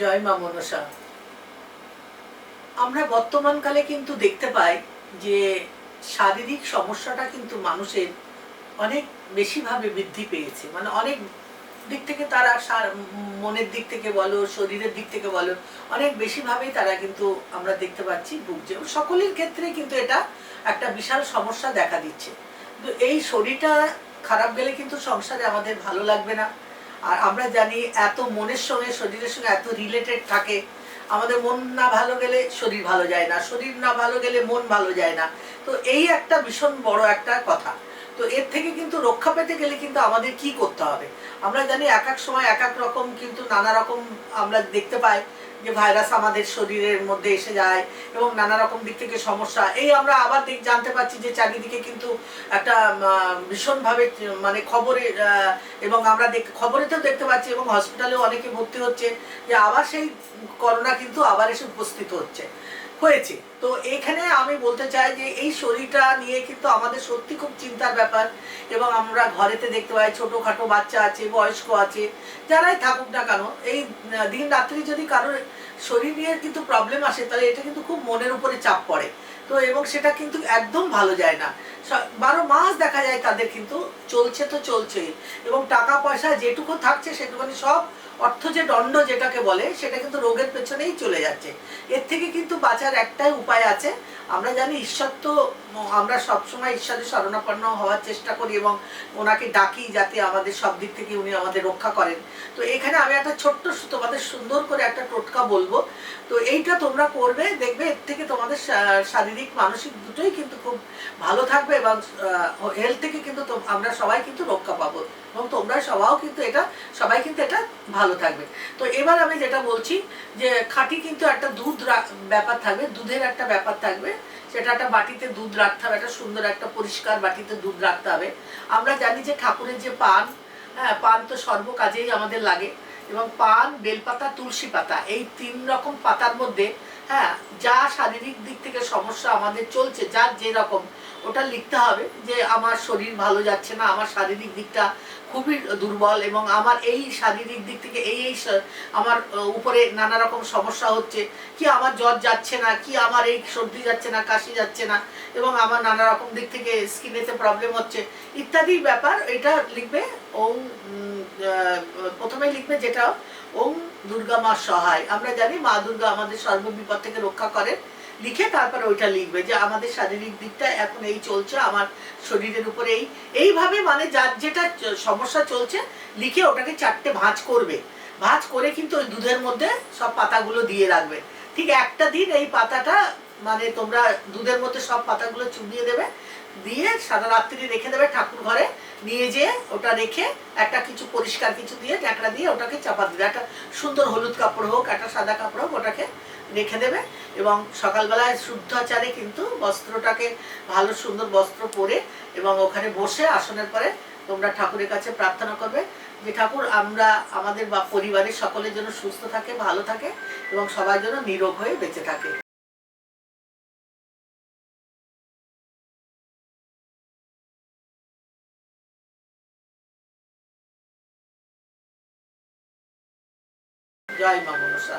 জয় মা মনসা। আমরা বর্তমানকালে কিন্তু দেখতে পাই যে শারীরিক সমস্যাটা কিন্তু মানুষের অনেক বেশিভাবে বৃদ্ধি পেয়েছে। মানে অনেক দিক থেকে তারা মনের দিক থেকে বলো, শরীরের দিক থেকে বলো, অনেক বেশিভাবেই তারা কিন্তু আমরা দেখতে পাচ্ছি ভুগছে। সকলের ক্ষেত্রে কিন্তু এটা একটা বিশাল সমস্যা দেখা দিচ্ছে। তো এই শরীরটা খারাপ গেলে কিন্তু সংসারে আমাদের ভালো লাগবে না। আর আমরা জানি এত মনের সঙ্গে, শরীরের সঙ্গে এত রিলেটেড থাকে। আমাদের মন না ভালো গেলে শরীর ভালো যায় না, শরীর না ভালো গেলে মন ভালো যায় না। তো এই একটা ভীষণ বড় একটা কথা। তো এর থেকে কিন্তু রক্ষা পেতে গেলে কিন্তু আমাদের কি করতে হবে? আমরা জানি এক এক সময় এক এক রকম কিন্তু নানা রকম আমরা দেখতে পাই। যে ভাইরাস আমাদের শরীরের মধ্যে এসে যায় এবং নানা রকম দিক থেকে সমস্যা। এই আমরা আবার দিক জানতে পারছি যে চারিদিকে কিন্তু একটা ভীষণভাবে মানে খবরে এবং আমরা দেখ খবরেতেও দেখতে পাচ্ছি এবং হসপিটালেও অনেকে ভর্তি হচ্ছে যে আবার সেই করোনা কিন্তু আবার এসে উপস্থিত হচ্ছে। হয়েছে। তো এখানে আমি বলতে চাই যে এই শরীরটা নিয়ে কিন্তু আমাদের সত্যি খুব চিন্তার ব্যাপার এবং আমরা ঘরেতে দেখতে পাই ছোটোখাটো বাচ্চা আছে, বয়স্ক আছে, যারাই থাকুক না কেন, এই দিন রাত্রি যদি কারোর শরীর নিয়ে কিন্তু প্রবলেম আসে, তাহলে এটা কিন্তু খুব মনের উপরে চাপ পড়ে। তো এবং সেটা কিন্তু একদম ভালো যায় না। বারো মাস দেখা যায় তাদের কিন্তু চলছে তো চলছেই এবং টাকা পয়সা যেটুকু থাকছে সেটুকুনি সব অর্থ যে দণ্ড যেটাকে বলে, সেটা কিন্তু রোগের পেছনেই চলে যাচ্ছে। এর থেকে কিন্তু বাঁচার একটাই উপায় আছে। আমরা জানি ঈশ্বর তো আমরা সবসময় ঈশ্বরের শরণাপন্ন হওয়ার চেষ্টা করি এবং ওনাকে ডাকি যাতে আমাদের সব দিক থেকে উনি আমাদের রক্ষা করেন। তো এখানে আমি একটা ছোট্ট তোমাদের সুন্দর করে একটা টোটকা বলব। তো এইটা তোমরা করবে, দেখবে এর থেকে তোমাদের শারীরিক, মানসিক দুটোই কিন্তু খুব ভালো থাকবে এবং হেলথ থেকে কিন্তু আমরা সবাই কিন্তু রক্ষা পাবো এবং তোমরা সবাও কিন্তু এটা, সবাই কিন্তু এটা ভালো থাকবে। তো এবার আমি যেটা বলছি যে খাঁটি কিন্তু একটা দুধ ব্যাপার থাকবে, দুধের একটা ব্যাপার থাকবে। সেটা একটা বাটিতে দুধ রাখতে হবে, একটা সুন্দর একটা পরিষ্কার বাটিতে দুধ রাখতে হবে। আমরা জানি যে ঠাকুরের যে পান হ্যাঁ পান তো সর্ব কাজেই আমাদের লাগে। এবং পান, বেলপাতা, তুলসী পাতা, এই তিন রকম পাতার মধ্যে হ্যাঁ যা শারীরিক দিক থেকে সমস্যা আমাদের চলছে, যে রকম ওটা লিখতে হবে যে আমার শরীর ভালো যাচ্ছে না, আমার শারীরিক দিকটা খুবই দুর্বল এবং আমার এই শারীরিক দিক থেকে এই এই আমার উপরে নানা রকম সমস্যা হচ্ছে, কি আমার জ্বর যাচ্ছে না, কি আমার এই সর্দি যাচ্ছে না, কাশি যাচ্ছে না এবং আমার নানা রকম দিক থেকে স্কিনেতে প্রবলেম হচ্ছে ইত্যাদি ব্যাপার এটা লিখবে, ও প্রথমে লিখবে যেটা ওম দুর্গা মা সহায়। আমরা জানি মা দুর্গা আমাদের সর্ববিপদ থেকে রক্ষা করেন। লিখে তারপরে ওইটা লিখবে যে আমাদের শারীরিক দিকটা এখন এই চলছে, আমার শরীরের উপরে এই। এইভাবে মানে যার যেটা সমস্যা চলছে, লিখে ওটাকে চারটে ভাঁজ করবে। ভাঁজ করে কিন্তু ওই দুধের মধ্যে সব পাতাগুলো দিয়ে রাখবে। ঠিক একটা দিন এই পাতাটা মানে তোমরা দুধের মধ্যে সব পাতাগুলো চুবিয়ে দেবে, দিয়ে সারা রাত্রি রেখে দেবে ঠাকুর ঘরে। নিয়ে যেয়ে ওটা রেখে একটা কিছু পরিষ্কার কিছু দিয়ে ন্যাকড়া দিয়ে ওটাকে চাপা দেবে। একটা সুন্দর হলুদ কাপড় হোক, একটা সাদা কাপড় হোক, ওটাকে রেখে দেবে। এবং সকালবেলায় শুদ্ধাচারে কিন্তু বস্ত্রটাকে, ভালো সুন্দর বস্ত্র পরে এবং ওখানে বসে আসনের পরে তোমরা ঠাকুরের কাছে প্রার্থনা করবে যে, ঠাকুর, আমরা আমাদের বা পরিবারের সকলের জন্য সুস্থ থাকে, ভালো থাকে এবং সবার জন্য নিরোগ হয়ে বেঁচে থাকে। জয় মা মনসা